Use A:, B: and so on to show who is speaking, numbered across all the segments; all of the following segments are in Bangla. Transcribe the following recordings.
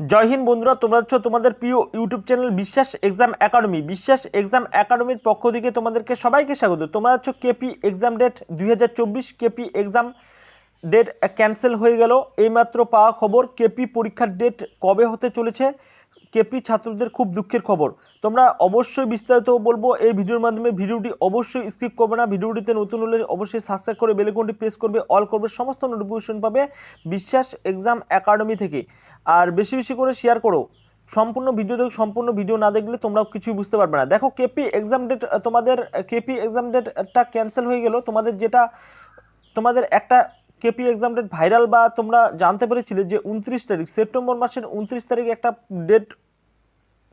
A: জয় হিন্দ বন্ধুরা, তোমরা হচ্ছে তোমাদের প্রিয় YouTube channel Biswas exam academy. Biswas exam একাডেমির পক্ষ থেকে তোমাদেরকে সবাইকে স্বাগত। তোমরা হচ্ছে কেপি এক্সাম ডেট দুই হাজার চব্বিশ, কেপি এক্সাম ডেট ক্যান্সেল হয়ে গেল। এইমাত্র পাওয়া খবর, কেপি পরীক্ষার ডেট কবে হতে চলেছে? কেপি ছাত্রদের খুব দুঃখের খবর। তোমরা অবশ্যই বিস্তারিত বলব এই ভিডিওর মাধ্যমে। ভিডিওটি অবশ্যই স্কিপ করবে না। ভিডিওটিতে নতুন হলে অবশ্যই সাবস্ক্রাইব করে বেলেকনটি প্রেস করবে। অল করবে। সমস্ত নোটিফিকেশন পাবে বিশ্বাস এক্সাম একাডেমি থেকে। আর বেশি বেশি করে শেয়ার করো। সম্পূর্ণ ভিডিও দেখো সম্পূর্ণ ভিডিও না দেখলে তোমরা কিছুই বুঝতে পারবে না। দেখো, কেপি এক্সাম ডেট তোমাদের, কেপি এক্সাম ডেটটা ক্যান্সেল হয়ে গেল। তোমাদের যেটা, তোমাদের একটা কেপি এক্সাম ডেট ভাইরাল বা তোমরা জানতে পেরেছিলে যে উনত্রিশ তারিখ, সেপ্টেম্বর মাসের উনত্রিশ তারিখে একটা ডেট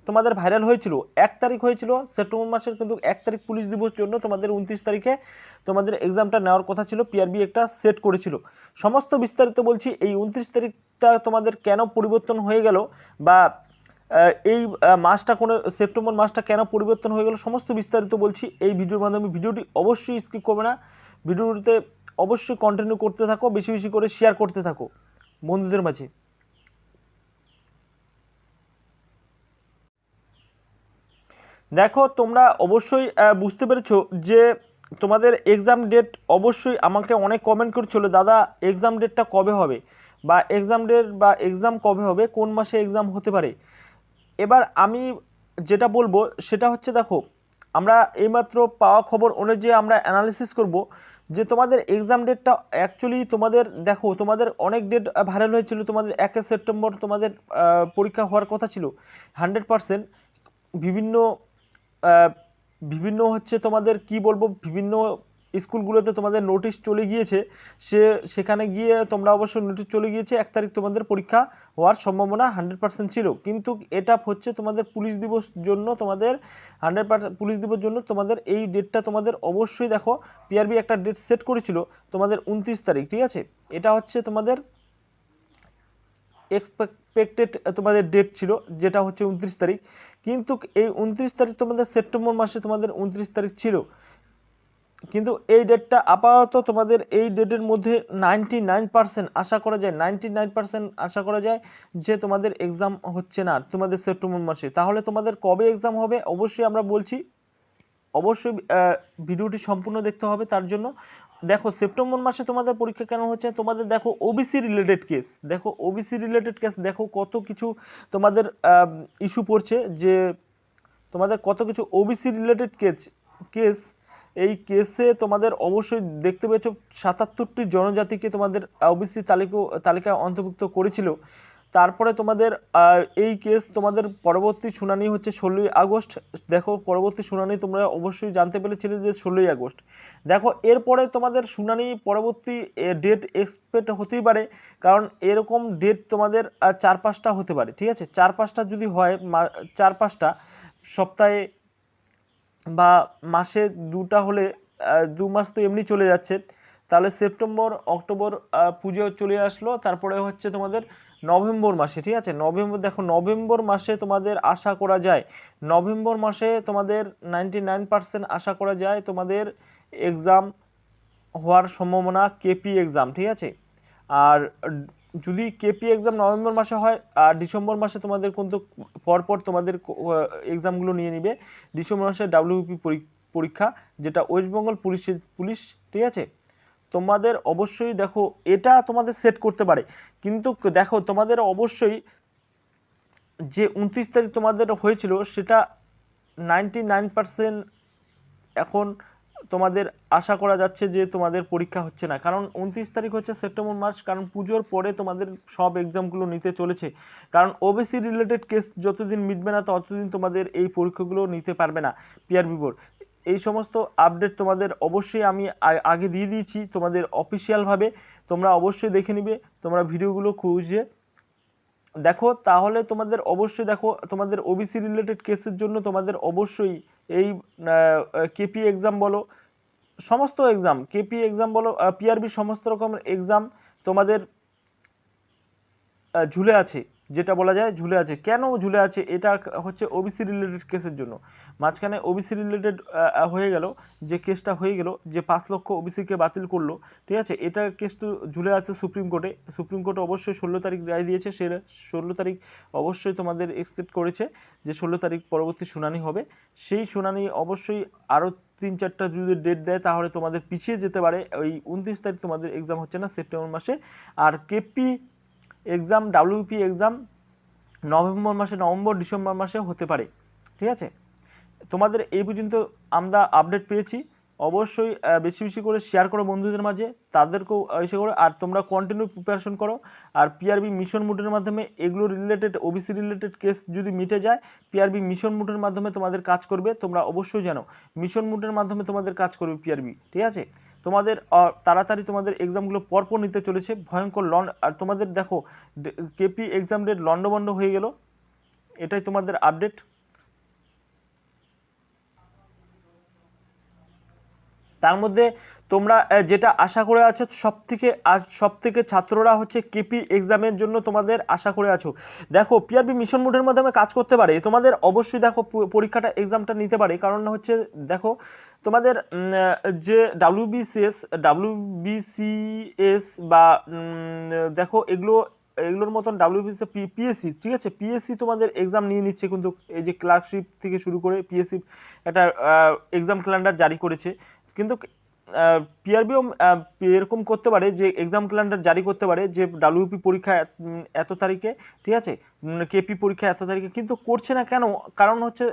A: তোমাদের ভাইরাল হয়েছিল, এক তারিখ হয়েছিল, সেপ্টেম্বর মাসের কিন্তু এক তারিখ পুলিশ দিবস জন্য তোমাদের উনত্রিশ তারিখে তোমাদের এক্সামটা নেওয়ার কথা ছিল পিআরবি একটা সেট করেছিল। সমস্ত বিস্তারিত বলছি, এই উনত্রিশ তারিখটা তোমাদের কেন পরিবর্তন হয়ে গেল বা এই মাসটা কোনো, সেপ্টেম্বর মাসটা কেন পরিবর্তন হয়ে গেল, সমস্ত বিস্তারিত বলছি। এই ভিডিওর মাধ্যমে ভিডিওটি অবশ্যই স্কিপ করবে না। ভিডিওটিতে অবশ্যই কন্টিনিউ করতে থাকো, বেশি বেশি করে শেয়ার করতে থাকো বন্ধুদের মাঝে। দেখো, তোমরা অবশ্যই বুঝতে পেরেছ যে তোমাদের এক্সাম ডেট অবশ্যই আমাকে অনেক কমেন্ট করছিল, দাদা এক্সাম ডেটটা কবে হবে? বা এক্সাম ডেট বা এক্সাম কবে হবে? কোন মাসে এক্সাম হতে পারে? এবার আমি যেটা বলব, সেটা হচ্ছে দেখো, আমরা এইমাত্র পাওয়া খবর অনুযায়ী আমরা অ্যানালিসিস করব যে তোমাদের এক্সাম ডেটটা অ্যাকচুয়ালি তোমাদের, দেখো, তোমাদের অনেক ডেট ভাইরাল হয়েছিল, তোমাদের একে সেপ্টেম্বর তোমাদের পরীক্ষা হওয়ার কথা ছিল হান্ড্রেড পারসেন্ট বিভিন্ন বিভিন্ন হচ্ছে তোমাদের, কি বলব, বিভিন্ন স্কুলগুলোতে তোমাদের নোটিশ চলে গিয়েছে। সে, সেখানে গিয়ে তোমরা অবশ্য নোটিশ চলে গিয়েছে, এক তারিখ তোমাদের পরীক্ষা হওয়ার সম্ভাবনা হান্ড্রেড পার্সেন্ট ছিল। কিন্তু এটা হচ্ছে তোমাদের পুলিশ দিবস জন্য তোমাদের হান্ড্রেড পার্সেন্ট পুলিশ দিবস জন্য তোমাদের এই ডেটটা তোমাদের অবশ্যই দেখো পিআরবি একটা ডেট সেট করেছিল তোমাদের উনত্রিশ তারিখ, ঠিক আছে? এটা হচ্ছে তোমাদের এক্সপেক্টেড তোমাদের ডেট ছিল, যেটা হচ্ছে উনত্রিশ তারিখ। কিন্তু এই উনত্রিশ তারিখ তোমাদের সেপ্টেম্বর মাসে তোমাদের উনত্রিশ তারিখ ছিল। কিন্তু এই ডেটটা আপাতত তোমাদের এই ডেটের মধ্যে নাইনটি নাইন পার্সেন্ট আশা করা যায় নাইনটি নাইন পার্সেন্ট আশা করা যায় যে তোমাদের এক্সাম হচ্ছে না তোমাদের সেপ্টেম্বর মাসে। তাহলে তোমাদের কবে এক্সাম হবে? অবশ্যই আমরা বলছি। অবশ্যই ভিডিওটি সম্পূর্ণ দেখতে হবে। তার জন্য দেখো, সেপ্টেম্বর মাসে তোমাদের পরীক্ষা কেন হচ্ছে? তোমাদের দেখো ওবিসি রিলেটেড কেস দেখো ওবিসি রিলেটেড কেস দেখো কত কিছু তোমাদের ইস্যু পড়ছে যে তোমাদের কত কিছু ওবিসি রিলেটেড কেস কেস এই কেসে তোমাদের অবশ্যই দেখতে পেয়েছ, সাতাত্তরটি জনজাতিকে তোমাদের ওবিসি তালিকা, তালিকায় অন্তর্ভুক্ত করেছিল। তারপরে তোমাদের এই কেস তোমাদের পরবর্তী শুনানি হচ্ছে ষোলোই আগস্ট। দেখো, পরবর্তী শুনানি তোমরা অবশ্যই জানতে পেরেছিলে যে ষোলোই আগস্ট। দেখো, এরপরে তোমাদের শুনানি পরবর্তী ডেট এক্সপেক্ট হতেই পারে, কারণ এরকম ডেট তোমাদের চার পাঁচটা হতে পারে, ঠিক আছে? চার পাঁচটা যদি হয় চার পাঁচটা, সপ্তাহে বা মাসে দুটা হলে দু মাস তো এমনি চলে যাচ্ছে। তাহলে সেপ্টেম্বর, অক্টোবর পুজো চলে আসলো, তারপরে হচ্ছে তোমাদের নভেম্বর মাসে, ঠিক আছে? নভেম্বর, দেখো, নভেম্বর মাসে তোমাদের আশা করা যায়। নভেম্বর মাসে তোমাদের নাইনটি আশা করা যায় তোমাদের এক্সাম হওয়ার সম্ভাবনা কেপি এক্সাম ঠিক আছে? আর যদি কেপি এক্সাম নভেম্বর মাসে হয়, আর ডিসেম্বর মাসে তোমাদের কিন্তু পরপর তোমাদের এক্সামগুলো নিয়ে নিবে। ডিসেম্বর মাসে ডাব্লিউপি পরীক্ষা, যেটা ওয়েস্ট বেঙ্গল পুলিশের পুলিশ ঠিক আছে? তোমাদের অবশ্যই দেখো, এটা তোমাদের সেট করতে পারে। কিন্তু দেখো, তোমাদের অবশ্যই যে উনত্রিশ তারিখ তোমাদের হয়েছিল, সেটা নাইনটি নাইন এখন তোমাদের আশা করা যাচ্ছে যে তোমাদের পরীক্ষা হচ্ছে না। কারণ উনত্রিশ তারিখ হচ্ছে সেপ্টেম্বর মাস কারণ পুজোর পরে তোমাদের সব এক্সামগুলো নিতে চলেছে। কারণ ওবিসি রিলেটেড কেস যতদিন মিটবে না, ততদিন তোমাদের এই পরীক্ষাগুলো নিতে পারবে না পিআরবি বোর্ড এই সমস্ত আপডেট তোমাদের অবশ্যই আমি আগে দিয়ে দিয়েছি তোমাদের অফিসিয়ালভাবে তোমরা অবশ্যই দেখে নিবে, তোমরা ভিডিওগুলো খুঁজে। দেখো, তাহলে তোমাদের অবশ্যই দেখো, তোমাদের ওবিসি রিলেটেড কেসের জন্য তোমাদের অবশ্যই এই কেপি এক্সাম বলো, সমস্ত এক্সাম কেপি এক্সাম বলো পিআরবি সমস্ত রকমের এক্সাম তোমাদের ঝুলে আছে। যেটা বলা যায় ঝুলে আছে। কেন ঝুলে আছে? এটা হচ্ছে ওবিসি রিলেটেড কেসের জন্য। মাঝখানে ওবিসি রিলেটেড হয়ে গেল, যে কেসটা হয়ে গেল, যে পাঁচ লক্ষ ওবিসিকে বাতিল করল, ঠিক আছে? এটা কেসটা ঝুলে আছে সুপ্রিম কোর্টে সুপ্রিম কোর্ট অবশ্যই ষোলো তারিখ রায় দিয়েছে। সে ষোলো তারিখ অবশ্যই তোমাদের এক্সপেক্ট করেছে, যে ষোলো তারিখ পরবর্তী শুনানি হবে। সেই শুনানি অবশ্যই আরও তিন চারটা যদি ডেট দেয়, তাহলে তোমাদের পিছিয়ে যেতে পারে। ওই উনত্রিশ তারিখ তোমাদের এক্সাম হচ্ছে না, সেপ্টেম্বর মাসে। আর KP exam WP exam November মাসে, নভেম্বর, ডিসেম্বর মাসে হতে পারে, ঠিক আছে? তোমাদের এই পর্যন্ত আমরা আপডেট পেয়েছি। অবশ্যই বেশি বেশি করে শেয়ার করো বন্ধুদের মাঝে, তাদেরকেও এসে করো, আর তোমরা কন্টিনিউ প্রিপারেশন করো। আর পিআরবি মিশন মুডের মাধ্যমে এগুলো রিলেটেড ওবিসি রিলেটেড কেস যদি মিটে যায় পিআরবি মিশন মুডের মাধ্যমে তোমাদের কাজ করবে, তোমরা অবশ্যই জানো। মিশন মুডের মাধ্যমে তোমাদের কাজ করবে পিআরবি ঠিক আছে? তোমাদের তাড়াতাড়ি তোমাদের এক্সামগুলো পরপর নিতে চলেছে। ভয়ঙ্কর লন, আর তোমাদের দেখো কেপি এক্সাম ডেট লন্ডবন্ড হয়ে গেল। এটাই তোমাদের আপডেট। তার মধ্যে তোমরা যেটা আশা করে আছো সব থেকে আর সব থেকে ছাত্ররা হচ্ছে কেপি এক্সামের জন্য তোমাদের আশা করে আছো। দেখো পিআরবি মিশন মোডের মাধ্যমে কাজ করতে পারে। তোমাদের অবশ্যই দেখো পরীক্ষাটা এক্সামটা নিতে পারে। কারণ হচ্ছে, দেখো, তোমাদের যে ডাব্লিউবিসিএস ডাব্লিউবিসিএস বা দেখো, এগুলো, এগুলোর মতন ডাব্লিউবিসি পিএসসি ঠিক আছে? পিএসসি তোমাদের এক্সাম নিয়ে নিচ্ছে কিন্তু, এই যে ক্লার্কশিপ থেকে শুরু করে পিএসসি একটা এক্সাম ক্যালেন্ডার জারি করেছে। কিন্তু পিআরবিও এরকম করতে পারে যে এক্সাম ক্যালেন্ডার জারি করতে পারে যে ডাব্লিউপি পরীক্ষা এত- তারিখে, ঠিক আছে? কেপি পরীক্ষা এত তারিখে, কিন্তু করছে না কেন? কারণ হচ্ছে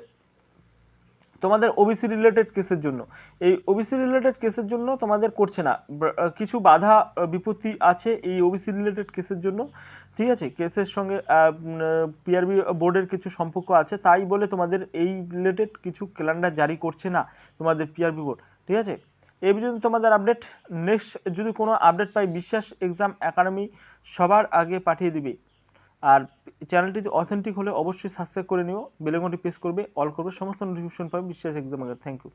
A: তোমাদের ওবিসি রিলেটেড কেসের জন্য। এই ওবিসি রিলেটেড কেসের জন্য তোমাদের করছে না। কিছু বাধা বিপত্তি আছে এই ওবিসি রিলেটেড কেসের জন্য। ঠিক আছে? কেসের সঙ্গে পিআরবি বোর্ডের কিছু সম্পর্ক আছে। তাই বলে তোমাদের এই রিলেটেড কিছু ক্যালেন্ডার জারি করছে না তোমাদের পিআরবি বোর্ড ঠিক আছে? এই পর্যন্ত তোমাদের আপডেট নেক্সট যদি কোনো আপডেট পাই, বিশ্বাস এক্সাম একাডেমি সবার আগে পাঠিয়ে দিবে। আর চ্যানেলটি অথেন্টিক হলে অবশ্যই সাবস্ক্রাইব করে নিও বেলেগনটি প্রেস করবে অল করবে, সমস্ত নোটিফিকেশন পাবে, বিশ্বাস একদম আগে থ্যাংক ইউ